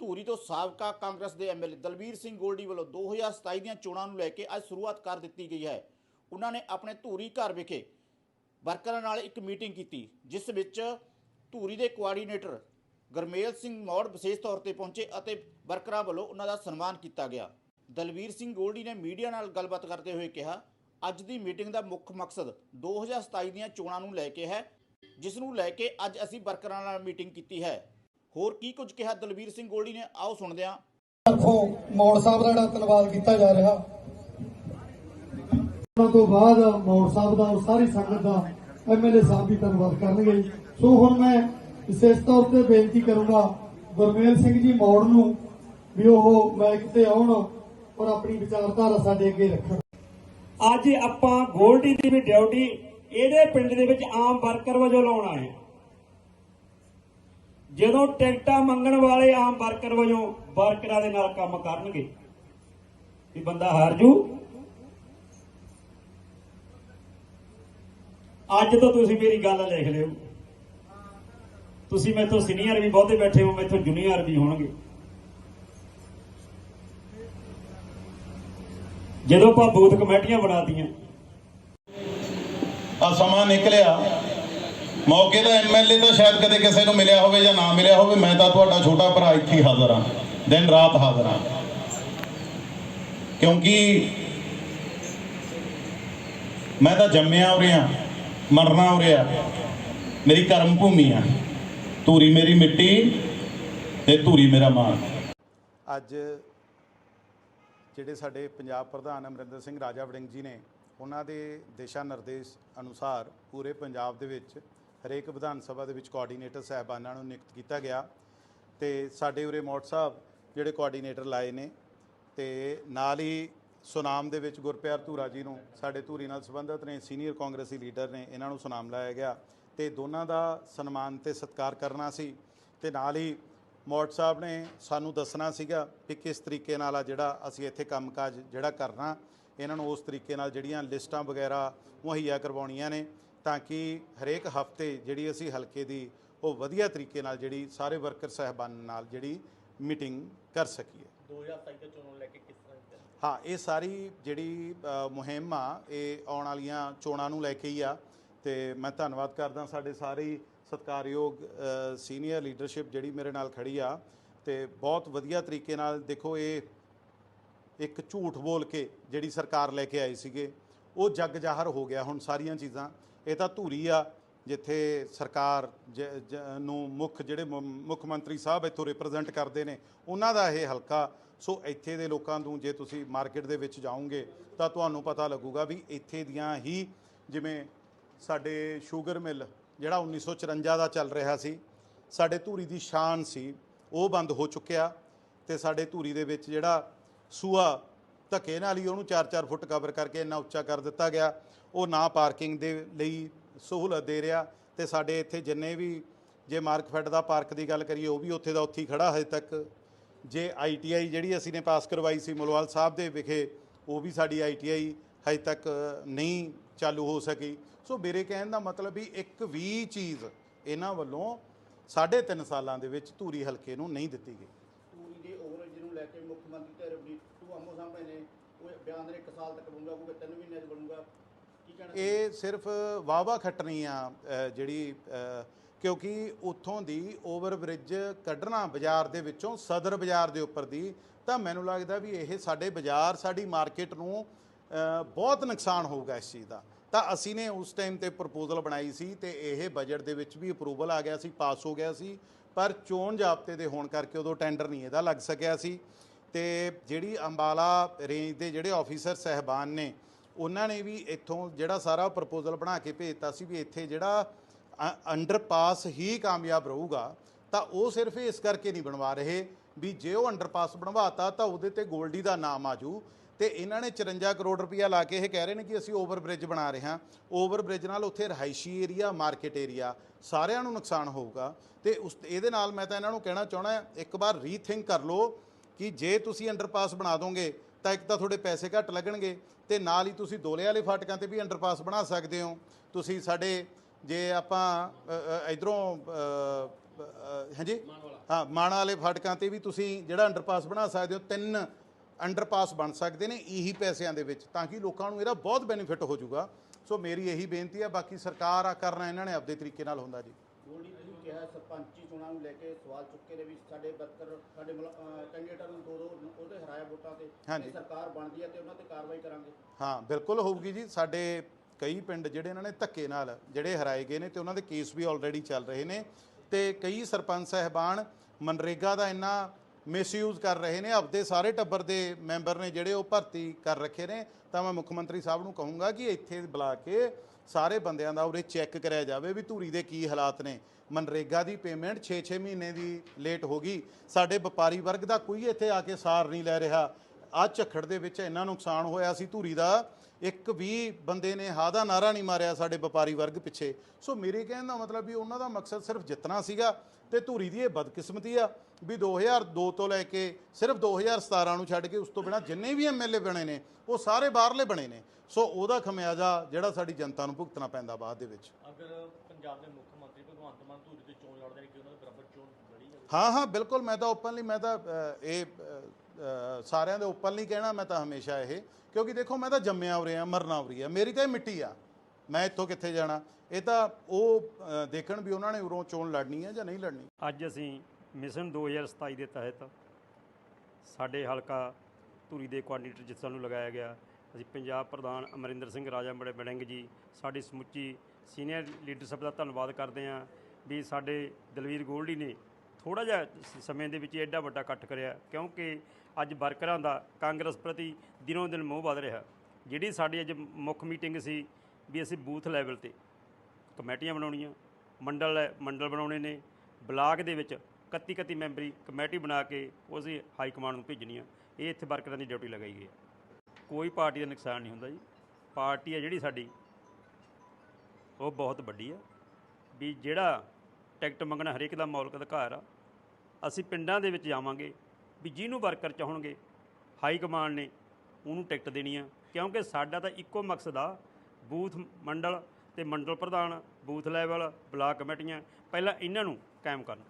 ਧੂਰੀ ਤੋਂ ਸਾਬਕਾ ਕਾਂਗਰਸ ਦੇ ਐਮਐਲਏ ਦਲਬੀਰ ਸਿੰਘ ਗੋਲਡੀ ਵੱਲੋਂ 2027 ਦੀਆਂ ਚੋਣਾਂ ਨੂੰ ਲੈ ਕੇ ਅੱਜ ਸ਼ੁਰੂਆਤ ਕਰ ਦਿੱਤੀ ਗਈ ਹੈ। ਉਹਨਾਂ ਨੇ ਆਪਣੇ ਧੂਰੀ ਘਰ ਵਿਖੇ ਵਰਕਰਾਂ ਨਾਲ ਇੱਕ ਮੀਟਿੰਗ ਕੀਤੀ, ਜਿਸ ਵਿੱਚ ਧੂਰੀ ਦੇ ਕੋਆਰਡੀਨੇਟਰ ਗਰਮੇਲ ਸਿੰਘ ਮੌੜ ਵਿਸ਼ੇਸ਼ ਤੌਰ ਤੇ ਪਹੁੰਚੇ ਅਤੇ ਵਰਕਰਾਂ ਵੱਲੋਂ ਉਹਨਾਂ ਦਾ ਸਨਮਾਨ ਕੀਤਾ ਗਿਆ। ਦਲਵੀਰ ਸਿੰਘ ਗੋਲਡੀ ਨੇ ਮੀਡੀਆ ਨਾਲ ਗੱਲਬਾਤ ਕਰਦੇ ਹੋਏ ਕਿਹਾ, ਅੱਜ ਦੀ ਮੀਟਿੰਗ ਦਾ ਮੁੱਖ ਮਕਸਦ 2027 ਦੀਆਂ ਚੋਣਾਂ ਨੂੰ ਲੈ ਕੇ ਹੈ, ਜਿਸ ਨੂੰ ਲੈ ਕੇ ਅੱਜ ਅਸੀਂ ਵਰਕਰਾਂ ਨਾਲ ਮੀਟਿੰਗ ਕੀਤੀ ਹੈ। ਹੋਰ ਕੀ ਕੁਝ ਕਿਹਾ ਦਲਵੀਰ ਸਿੰਘ ਗੋਲਡੀ ਨੇ? ਆਓ ਸੁਣਦੇ ਹਾਂ। ਤਰਫੋਂ ਮੌੜ ਸਾਹਿਬ ਦਾ ਜਿਹੜਾ ਧੰਨਵਾਦ ਕੀਤਾ ਜਾ ਰਿਹਾ। ਉਹਨਾਂ ਤੋਂ ਬਾਅਦ ਮੌੜ ਸਾਹਿਬ ਦਾ ਔਰ ਸਾਰੀ ਸੰਗਤ ਦਾ ਐਮਐਲਏ ਸਾਹਿਬ ਵੀ ਧੰਨਵਾਦ ਕਰਨਗੇ ਸੋ ਹੁਣ ਮੈਂ ਵਿਸ਼ੇਸ਼ ਤੌਰ ਤੇ ਬੇਨਤੀ ਕਰੂੰਗਾ ਗੁਰਮੇਲ ਸਿੰਘ ਜੀ ਮੌੜ ਨੂੰ ਵੀ ਉਹ ਮਾਈਕ ਤੇ ਆਉਣ ਔਰ ਆਪਣੀ ਵਿਚਾਰਧਾਰਾ ਸਾਡੇ ਅੱਗੇ ਰੱਖਣ। ਅੱਜ ਆਪਾਂ ਗੋਲਡੀ ਦੀ ਵੀ ਡਿਊਟੀ ਇਹਦੇ ਪਿੰਡ ਦੇ ਵਿੱਚ ਆਮ ਵਰਕਰ ਵਜੋਂ ਲਾਉਣ ਆਏ ਹਾਂ। ਜਦੋਂ ਟਿਕਟਾਂ ਮੰਗਣ ਵਾਲੇ ਆਮ ਵਰਕਰ ਵਜੋਂ ਵਰਕਰਾਂ ਦੇ ਨਾਲ ਕੰਮ ਕਰਨਗੇ, ਵੀ ਬੰਦਾ ਹਾਰ ਜੂ। ਅੱਜ ਤੋਂ ਤੁਸੀਂ ਮੇਰੀ ਗੱਲ ਲਿਖ ਲਿਓ। ਤੁਸੀਂ ਮੈਥੋਂ ਸੀਨੀਅਰ ਵੀ ਬਹੁਤੇ ਬੈਠੇ ਹੋ, ਮੈਥੋਂ ਜੂਨੀਅਰ ਵੀ ਹੋਣਗੇ। ਜਦੋਂ ਆਪਾਂ ਬੂਥ ਕਮੇਟੀਆਂ ਬਣਾਤੀਆਂ, ਆ ਸਮਾਂ ਨਿਕਲਿਆ। ਮੌਕੇ ਦਾ ਐਮਐਲਏ ਤਾਂ ਸ਼ਾਇਦ ਕਦੇ ਕਿਸੇ ਨੂੰ ਮਿਲਿਆ ਹੋਵੇ ਜਾਂ ਨਾ ਮਿਲਿਆ ਹੋਵੇ, ਮੈਂ ਤਾਂ ਤੁਹਾਡਾ ਛੋਟਾ ਭਰਾ ਇੱਥੇ ਹਾਜ਼ਰ ਹਾਂ। ਦਿਨ ਰਾਤ ਹਾਜ਼ਰ ਹਾਂ। ਕਿਉਂਕਿ ਮੈਂ ਤਾਂ ਜੰਮਿਆ ਉਰੇ ਮਰਨਾ ਉਰੇ ਮੇਰੀ ਕਰਮ ਭੂਮੀ ਆ। ਧੂਰੀ ਮੇਰੀ ਮਿੱਟੀ ਤੇ ਧੂਰੀ ਮੇਰਾ ਮਾਣ ਅੱਜ ਜਿਹੜੇ ਸਾਡੇ ਪੰਜਾਬ ਪ੍ਰਧਾਨ ਅਮਰਿੰਦਰ ਸਿੰਘ ਰਾਜਾ ਵੜਿੰਗ ਜੀ ਨੇ, ਉਹਨਾਂ ਦੇ ਦਿਸ਼ਾ ਨਿਰਦੇਸ਼ ਅਨੁਸਾਰ ਪੂਰੇ ਪੰਜਾਬ ਦੇ ਵਿੱਚ ਹਰੇਕ ਵਿਧਾਨ ਸਭਾ ਦੇ ਵਿੱਚ ਕੋਆਰਡੀਨੇਟਰ ਸਾਹਿਬਾਨਾਂ ਨੂੰ ਨਿਯੁਕਤ ਕੀਤਾ ਗਿਆ ਤੇ ਸਾਡੇ ਉਰੇ ਮੋਟ ਸਾਹਿਬ ਜਿਹੜੇ ਕੋਆਰਡੀਨੇਟਰ ਲਾਏ ਨੇ ਤੇ ਨਾਲ ਹੀ ਸੁਨਾਮ ਦੇ ਵਿੱਚ ਗੁਰਪਿਆਰ ਧੂਰਾ ਜੀ ਨੂੰ ਸਾਡੇ ਧੂਰੀ ਨਾਲ ਸੰਬੰਧਿਤ ਨੇ ਸੀਨੀਅਰ ਕਾਂਗਰਸੀ ਲੀਡਰ ਨੇ, ਇਹਨਾਂ ਨੂੰ ਸੁਨਾਮ ਲਾਇਆ ਗਿਆ ਤੇ ਦੋਨਾਂ ਦਾ ਸਨਮਾਨ ਤੇ ਸਤਿਕਾਰ ਕਰਨਾ ਸੀ ਤੇ ਨਾਲ ਹੀ ਮੌਟ ਸਾਹਿਬ ਨੇ ਸਾਨੂੰ ਦੱਸਣਾ ਸੀਗਾ ਕਿ ਕਿਸ ਤਰੀਕੇ ਨਾਲ ਆ ਜਿਹੜਾ ਅਸੀਂ ਇੱਥੇ ਕੰਮਕਾਜ ਜਿਹੜਾ ਕਰਨਾ, ਇਹਨਾਂ ਨੂੰ ਉਸ ਤਰੀਕੇ ਨਾਲ ਜਿਹੜੀਆਂ ਲਿਸਟਾਂ ਵਗੈਰਾ ਮੁਹੱਈਆ ਕਰਵਾਉਣੀਆਂ ਨੇ ਤਾਂ ਕਿ ਹਰੇਕ ਹਫ਼ਤੇ ਜਿਹੜੀ ਅਸੀਂ ਹਲਕੇ ਦੀ ਉਹ ਵਧੀਆ ਤਰੀਕੇ ਨਾਲ ਜਿਹੜੀ ਸਾਰੇ ਵਰਕਰ ਸਹਿਬਾਨ ਨਾਲ ਜਿਹੜੀ ਮੀਟਿੰਗ ਕਰ ਸਕੀਏ। 2027 ਦੇ ਚੋਣਾਂ ਲੈ ਕੇ ਕਿਸ ਤਰ੍ਹਾਂ ਹਾਂ ਇਹ ਸਾਰੀ ਜਿਹੜੀ ਮੁਹਿੰਮ ਆ ਇਹ ਆਉਣ ਵਾਲੀਆਂ ਚੋਣਾਂ ਨੂੰ ਲੈ ਕੇ ਹੀ ਆ ਤੇ ਮੈਂ ਧੰਨਵਾਦ ਕਰਦਾ ਸਾਡੇ ਸਾਰੇ ਸਤਿਕਾਰਯੋਗ ਸੀਨੀਅਰ ਲੀਡਰਸ਼ਿਪ ਜਿਹੜੀ ਮੇਰੇ ਨਾਲ ਖੜੀ ਆ ਤੇ ਬਹੁਤ ਵਧੀਆ ਤਰੀਕੇ ਨਾਲ ਦੇਖੋ ਇਹ ਇੱਕ ਝੂਠ ਬੋਲ ਕੇ ਜਿਹੜੀ ਸਰਕਾਰ ਲੈ ਕੇ ਆਈ ਸੀਗੇ ਉਹ ਜੱਗ ਜ਼ਾਹਰ ਹੋ ਗਿਆ ਹੁਣ ਸਾਰੀਆਂ ਚੀਜ਼ਾਂ। ਇਹ ਤਾਂ ਧੂਰੀ ਆ, ਜਿੱਥੇ ਸਰਕਾਰ ਜ- ਜ- ਨੂੰ ਮੁੱਖ ਜਿਹੜੇ ਮੁੱਖ ਮੰਤਰੀ ਸਾਹਿਬ ਇੱਥੋਂ ਰਿਪਰੈਜ਼ੈਂਟ ਕਰਦੇ ਨੇ, ਉਹਨਾਂ ਦਾ ਇਹ ਹਲਕਾ। ਸੋ ਇੱਥੇ ਦੇ ਲੋਕਾਂ ਨੂੰ ਜੇ ਤੁਸੀਂ ਮਾਰਕੀਟ ਦੇ ਵਿੱਚ ਜਾਓਗੇ, ਤਾਂ ਤੁਹਾਨੂੰ ਪਤਾ ਲੱਗੂਗਾ ਵੀ ਇੱਥੇ ਦੀਆਂ ਹੀ ਜਿਵੇਂ ਸਾਡੇ ਸ਼ੂਗਰ ਮਿਲ ਜਿਹੜਾ 1954 ਦਾ ਚੱਲ ਰਿਹਾ ਸੀ, ਸਾਡੇ ਧੂਰੀ ਦੀ ਸ਼ਾਨ ਸੀ, ਉਹ ਬੰਦ ਹੋ ਚੁੱਕਿਆ ਤੇ ਸਾਡੇ ਧੂਰੀ ਦੇ ਵਿੱਚ ਜਿਹੜਾ ਸੂਆ ਧੱਕੇ ਨਾਲ ਹੀ ਉਹਨੂੰ 4-4 ਫੁੱਟ ਕਵਰ ਕਰਕੇ ਇੰਨਾ ਉੱਚਾ ਕਰ ਦਿੱਤਾ ਗਿਆ। ਉਹ ਨਾ ਪਾਰਕਿੰਗ ਦੇ ਲਈ ਸਹੂਲਤ ਦੇ ਰਿਹਾ ਤੇ ਸਾਡੇ ਇੱਥੇ ਜਿੰਨੇ ਵੀ ਜੇ ਮਾਰਕਫੈਟ ਦਾ ਪਾਰਕ ਦੀ ਗੱਲ ਕਰੀਏ, ਉਹ ਵੀ ਉੱਥੇ ਦਾ ਉੱਥੇ ਹੀ ਖੜਾ ਹਜੇ ਤੱਕ। ਜੇ ਆਈਟੀਆਈ ਜਿਹੜੀ ਅਸੀਂ ਨੇ ਪਾਸ ਕਰਵਾਈ ਸੀ ਮਲੋਵਾਲ ਸਾਹਿਬ ਦੇ ਵਿਖੇ, ਉਹ ਵੀ ਸਾਡੀ ਆਈਟੀਆਈ ਹਜੇ ਤੱਕ ਨਹੀਂ ਚਾਲੂ ਹੋ ਸਕੀ। ਸੋ ਮੇਰੇ ਕਹਿਣ ਦਾ ਮਤਲਬ ਵੀ ਇੱਕ ਵੀ ਚੀਜ਼ ਇਹਨਾਂ ਵੱਲੋਂ ਸਾਢੇ ਤਿੰਨ ਸਾਲਾਂ ਦੇ ਵਿੱਚ ਧੂਰੀ ਹਲਕੇ ਨੂੰ ਨਹੀਂ ਦਿੱਤੀ ਗਈ। ਓਵਰੇਜ ਮੁੱਖ ਮੰਤਰੀ ਤੇ ਰਵਨੀਤ ਟੂ ਆਮੋ ਸਾਹਮਣੇ ਨੇ, ਉਹ ਬਿਆਨ ਦੇ ਇੱਕ ਸਾਲ ਤੱਕ ਬਣੂਗਾ, ਕੋਈ ਤਿੰਨ ਮਹੀਨਿਆਂ 'ਚ ਬਣੂਗਾ। ਇਹ ਸਿਰਫ ਵਾਵਾ ਖੱਟਣੀ ਆ ਜਿਹੜੀ ਕਿਉਂਕਿ ਉੱਥੋਂ ਦੀ ਓਵਰ ਬ੍ਰਿਜ ਕੱਢਣਾ ਬਾਜ਼ਾਰ ਦੇ ਵਿੱਚੋਂ ਸਦਰ ਬਾਜ਼ਾਰ ਦੇ ਉੱਪਰ ਦੀ, ਤਾਂ ਮੈਨੂੰ ਲੱਗਦਾ ਵੀ ਇਹ ਸਾਡੇ ਬਾਜ਼ਾਰ, ਸਾਡੀ ਮਾਰਕੀਟ ਨੂੰ ਬਹੁਤ ਨੁਕਸਾਨ ਹੋਊਗਾ ਇਸ ਚੀਜ਼ ਦਾ। ਤਾਂ ਅਸੀਂ ਨੇ ਉਸ ਟਾਈਮ ਤੇ ਪ੍ਰਪੋਜ਼ਲ ਬਣਾਈ ਸੀ ਤੇ ਇਹ ਬਜਟ ਦੇ ਵਿੱਚ ਵੀ ਅਪਰੂਵਲ ਆ ਗਿਆ ਸੀ, ਪਾਸ ਹੋ ਗਿਆ ਸੀ, ਪਰ ਚੋਣ ਜਾਬਤੇ ਦੇ ਹੋਣ ਕਰਕੇ ਉਦੋਂ ਟੈਂਡਰ ਨਹੀਂ ਇਹਦਾ ਲੱਗ ਸਕਿਆ ਸੀ। ਤੇ ਜਿਹੜੀ ਅੰਬਾਲਾ ਰੇਂਜ ਦੇ ਜਿਹੜੇ ਆਫੀਸਰ ਸਹਿਬਾਨ ਨੇ, ਉਹਨਾਂ ਨੇ ਵੀ ਇੱਥੋਂ ਜਿਹੜਾ ਸਾਰਾ ਪ੍ਰਪੋਜ਼ਲ ਬਣਾ ਕੇ ਭੇਜਤਾ ਸੀ ਵੀ ਇੱਥੇ ਜਿਹੜਾ ਅੰਡਰਪਾਸ ਹੀ ਕਾਮਯਾਬ ਰਹੂਗਾ, ਤਾਂ ਉਹ ਸਿਰਫ ਇਸ ਕਰਕੇ ਨਹੀਂ ਬਣਵਾ ਰਹੇ ਵੀ ਜੇ ਉਹ ਅੰਡਰਪਾਸ ਬਣਵਾਤਾ ਤਾਂ ਉਹਦੇ ਤੇ ਗੋਲਡੀ ਦਾ ਨਾਮ ਆ ਜੂ ਤੇ ਇਹਨਾਂ ਨੇ 54 ਕਰੋੜ ਰੁਪਇਆ ਲਾ ਕੇ ਇਹ ਕਹਿ ਰਹੇ ਨੇ ਕਿ ਅਸੀਂ ਓਵਰ ਬ੍ਰਿਜ ਬਣਾ ਰਹੇ ਹਾਂ। ਓਵਰ ਬ੍ਰਿਜ ਨਾਲ ਉੱਥੇ ਰਹਾਇਸ਼ੀ ਏਰੀਆ ਮਾਰਕੀਟ ਏਰੀਆ ਸਾਰਿਆਂ ਨੂੰ ਨੁਕਸਾਨ ਹੋਊਗਾ। ਤੇ ਉਸ, ਇਹਦੇ ਨਾਲ ਮੈਂ ਤਾਂ ਇਹਨਾਂ ਨੂੰ ਕਹਿਣਾ ਚਾਹਣਾ ਇੱਕ ਵਾਰ ਰੀਥਿੰਕ ਕਰ ਲਓ। ਕਿ ਜੇ ਤੁਸੀਂ ਅੰਡਰਪਾਸ ਬਣਾ ਦੋਗੇ ਤਾਂ ਇੱਕ ਤਾਂ ਤੁਹਾਡੇ ਪੈਸੇ ਘੱਟ ਲੱਗਣਗੇ ਤੇ ਨਾਲ ਹੀ ਤੁਸੀਂ ਦੋਲੇ ਵਾਲੇ ਫਾਟਕਾਂ ਤੇ ਵੀ ਅੰਡਰਪਾਸ ਬਣਾ ਸਕਦੇ ਹੋ। ਤੁਸੀਂ ਸਾਡੇ ਜੇ ਆਪਾਂ ਇਧਰੋਂ ਹਾਂਜੀ? ਹਾਂ ਮਾਣਾ ਵਾਲੇ ਫਾਟਕਾਂ ਤੇ ਵੀ ਤੁਸੀਂ ਜਿਹੜਾ ਅੰਡਰਪਾਸ ਬਣਾ ਸਕਦੇ ਹੋ ਤਿੰਨ ਅੰਡਰਪਾਸ ਬਣ ਸਕਦੇ ਨੇ ਇਹੀ ਪੈਸਿਆਂ ਦੇ ਵਿੱਚ ਤਾਂ ਕਿ ਲੋਕਾਂ ਨੂੰ ਇਹਦਾ ਬਹੁਤ ਬੈਨੀਫਿਟ ਹੋ ਜਾਊਗਾ। ਸੋ ਮੇਰੀ ਇਹੀ ਬੇਨਤੀ ਹੈ ਬਾਕੀ ਸਰਕਾਰ ਆ ਕਰਨਾ ਇਹਨਾਂ ਨੇ ਆਪਦੇ ਤਰੀਕੇ ਨਾਲ ਹੁੰਦਾ ਜੀ। ਕਿਹਾ ਸਰਪੰਚੀ ਚੋਣਾਂ ਨੂੰ ਲੈ ਕੇ ਸਵਾਲ ਚੁੱਕੇ ਨੇ ਵੀ ਸਾਡੇ ਵਰਕਰ ਸਾਡੇ ਕੈਂਡੀਡੇਟਾਂ ਨੂੰ ਦੋ ਦੋ ਉਹਦੇ ਹਰਾਇਆ ਵੋਟਾਂ ਤੇ ਹਾਂਜੀ। ਸਰਕਾਰ ਬਣਦੀ ਹੈ ਤੇ ਉਹਨਾਂ ਤੇ ਕਾਰਵਾਈ ਕਰਾਂਗੇ ਹਾਂ ਬਿਲਕੁਲ ਹੋਊਗੀ ਜੀ ਸਾਡੇ ਕਈ ਪਿੰਡ ਜਿਹੜੇ ਇਹਨਾਂ ਨੇ ਧੱਕੇ ਨਾਲ ਜਿਹੜੇ ਹਰਾਏ ਗਏ ਨੇ ਤੇ ਉਹਨਾਂ ਦੇ ਕੇਸ ਵੀ ਆਲਰੇਡੀ ਚੱਲ ਰਹੇ ਨੇ ਤੇ ਕਈ ਸਰਪੰਚ ਸਹਿਬਾਨ ਮਨਰੇਗਾ ਦਾ ਇੰਨਾ ਮਿਸਯੂਜ਼ ਕਰ ਰਹੇ ਨੇ, ਆਪਦੇ ਸਾਰੇ ਟੱਬਰ ਦੇ ਮੈਂਬਰ ਨੇ ਜਿਹੜੇ ਉਹ ਭਰਤੀ ਕਰ ਰੱਖੇ ਨੇ। ਤਾਂ ਮੈਂ ਮੁੱਖ ਮੰਤਰੀ ਸਾਹਿਬ ਨੂੰ ਕਹੂੰਗਾ ਕਿ ਇੱਥੇ ਬੁਲਾ ਕੇ ਸਾਰੇ ਬੰਦਿਆਂ ਦਾ ਉਰੇ ਚੈੱਕ ਕਰਿਆ ਜਾਵੇ ਵੀ ਧੂਰੀ ਦੇ ਕੀ ਹਾਲਾਤ ਨੇ। ਮਨਰੇਗਾ ਦੀ ਪੇਮੈਂਟ 6-6 ਮਹੀਨੇ ਦੀ ਲੇਟ ਹੋ ਗਈ। ਸਾਡੇ ਵਪਾਰੀ ਵਰਗ ਦਾ ਕੋਈ ਇੱਥੇ ਆ ਕੇ ਸਾਰ ਨਹੀਂ ਲੈ ਰਿਹਾ। ਆ ਝੱਖੜ ਦੇ ਵਿੱਚ ਇੰਨਾ ਨੁਕਸਾਨ ਹੋਇਆ ਸੀ ਧੂਰੀ ਦਾ ਇੱਕ ਵੀ ਬੰਦੇ ਨੇ ਹਾ ਦਾ ਨਾਰਾ ਨਹੀਂ ਮਾਰਿਆ ਸਾਡੇ ਵਪਾਰੀ ਵਰਗ ਪਿੱਛੇ। ਸੋ ਮੇਰੇ ਕਹਿਣ ਦਾ ਮਤਲਬ ਵੀ ਉਹਨਾਂ ਦਾ ਮਕਸਦ ਸਿਰਫ ਜਿੱਤਣਾ ਸੀਗਾ ਤੇ ਧੂਰੀ ਦੀ ਇਹ ਬਦਕਿਸਮਤੀ ਆ ਵੀ 2002 ਤੋਂ ਲੈ ਕੇ ਸਿਰਫ 2017 ਨੂੰ ਛੱਡ ਕੇ ਉਸ ਤੋਂ ਬਿਨਾ ਜਿੰਨੇ ਵੀ ਐਮਐਲਏ ਬਣੇ ਨੇ ਉਹ ਸਾਰੇ ਬਾਹਰਲੇ ਬਣੇ ਨੇ। ਸੋ ਉਹਦਾ ਖਮਿਆਜ਼ਾ ਜਿਹੜਾ ਸਾਡੀ ਜਨਤਾ ਨੂੰ ਭੁਗਤਣਾ ਪੈਂਦਾ ਬਾਅਦ ਦੇ ਵਿੱਚ। ਅਗਰ ਪੰਜਾਬ ਦੇ ਮੁੱਖ ਮੰਤਰੀ ਭਗਵੰਤ ਮਾਨ ਧੂਰੀ ਤੇ ਚੋਣ ਲੜਦੇ ਨੇ ਕਿ ਉਹਨਾਂ ਦੇ ਬਰਾਬਰ ਚੋਣ ਲੜੀ ਜਾਵੇ ਹਾਂ ਹਾਂ ਬਿਲਕੁਲ ਮੈਂ ਤਾਂ ਓਪਨਲੀ ਮੈਂ ਤਾਂ ਇਹ ਸਾਰਿਆਂ ਦੇ ਉੱਪਰ ਨਹੀਂ ਕਹਿਣਾ ਮੈਂ ਤਾਂ ਹਮੇਸ਼ਾ ਇਹ, ਕਿਉਂਕਿ ਦੇਖੋ ਮੈਂ ਤਾਂ ਜੰਮਿਆ ਉਰੇ ਆ, ਮਰਨਾ ਉਰੇ ਆ, ਮੇਰੀ ਤਾਂ ਇਹ ਮਿੱਟੀ ਆ। ਮੈਂ ਇੱਥੋਂ ਕਿੱਥੇ ਜਾਣਾ? ਇਹ ਤਾਂ ਉਹ ਦੇਖਣ ਵੀ ਉਹਨਾਂ ਨੇ ਉਰੋਂ ਚੋਣ ਲੜਨੀ ਹੈ ਜਾਂ ਨਹੀਂ ਲੜਨੀ। ਅੱਜ ਅਸੀਂ ਮਿਸ਼ਨ 2027 ਦੇ ਤਹਿਤ ਸਾਡੇ ਹਲਕਾ ਧੂਰੀ ਦੇ ਕੋਆਰਡੀਨੇਟਰ ਜਿਸ ਨੂੰ ਲਗਾਇਆ ਗਿਆ, ਅਸੀਂ ਪੰਜਾਬ ਪ੍ਰਧਾਨ ਅਮਰਿੰਦਰ ਸਿੰਘ ਰਾਜਾ ਬੜੇ ਬੜਿੰਗ ਜੀ, ਸਾਡੀ ਸਮੁੱਚੀ ਸੀਨੀਅਰ ਲੀਡਰਸ਼ਿਪ ਦਾ ਧੰਨਵਾਦ ਕਰਦੇ ਹਾਂ ਵੀ ਸਾਡੇ ਦਲਵੀਰ ਗੋਲਡੀ ਨੇ ਥੋੜਾ ਜਿਹਾ ਸਮੇਂ ਦੇ ਵਿੱਚ ਐਡਾ ਵੱਡਾ ਇਕੱਠ ਕਰਿਆ, ਕਿਉਂਕਿ ਅੱਜ ਵਰਕਰਾਂ ਦਾ ਕਾਂਗਰਸ ਪ੍ਰਤੀ ਦਿਨੋਂ ਦਿਨ ਮੋਹ ਵੱਧ ਰਿਹਾ। ਜਿਹੜੀ ਸਾਡੀ ਅੱਜ ਮੁੱਖ ਮੀਟਿੰਗ ਸੀ ਵੀ ਅਸੀਂ ਬੂਥ ਲੈਵਲ ਤੇ ਕਮੇਟੀਆਂ ਬਣਾਉਣੀਆਂ, ਮੰਡਲ ਮੰਡਲ ਬਣਾਉਣੇ ਨੇ, ਬਲਾਕ ਦੇ ਵਿੱਚ 31 31 ਮੈਂਬਰੀ ਕਮੇਟੀ ਬਣਾ ਕੇ ਉਹ ਅਸੀਂ ਹਾਈ ਕਮਾਂਡ ਨੂੰ ਭੇਜਣੀਆਂ, ਇਹ ਇੱਥੇ ਵਰਕਰਾਂ ਦੀ ਡਿਊਟੀ ਲਗਾਈ ਗਈ ਹੈ। ਕੋਈ ਪਾਰਟੀ ਦਾ ਨੁਕਸਾਨ ਨਹੀਂ ਹੁੰਦਾ ਜੀ। ਪਾਰਟੀ ਹੈ ਜਿਹੜੀ ਸਾਡੀ, ਉਹ ਬਹੁਤ ਵੱਡੀ ਹੈ। ਵੀ ਜਿਹੜਾ ਟਿਕਟ ਮੰਗਣਾ ਹਰੇਕ ਦਾ ਮੌਲਿਕ ਅਧਿਕਾਰ ਆ। ਅਸੀਂ ਪਿੰਡਾਂ ਦੇ ਵਿੱਚ ਜਾਵਾਂਗੇ, ਵੀ ਜਿਹਨੂੰ ਵਰਕਰ ਚਾਹਣਗੇ ਹਾਈ ਕਮਾਂਡ ਨੇ ਉਹਨੂੰ ਟਿਕਟ ਦੇਣੀ ਆ। ਕਿਉਂਕਿ ਸਾਡਾ ਤਾਂ ਇੱਕੋ ਮਕਸਦ ਆ, ਬੂਥ ਮੰਡਲ ਤੇ ਮੰਡਲ ਪ੍ਰਧਾਨ, ਬੂਥ ਲੈਵਲ, ਬਲਾਕ ਕਮੇਟੀਆਂ, ਪਹਿਲਾਂ ਇਹਨਾਂ ਨੂੰ ਕਾਇਮ ਕਰਨਾ।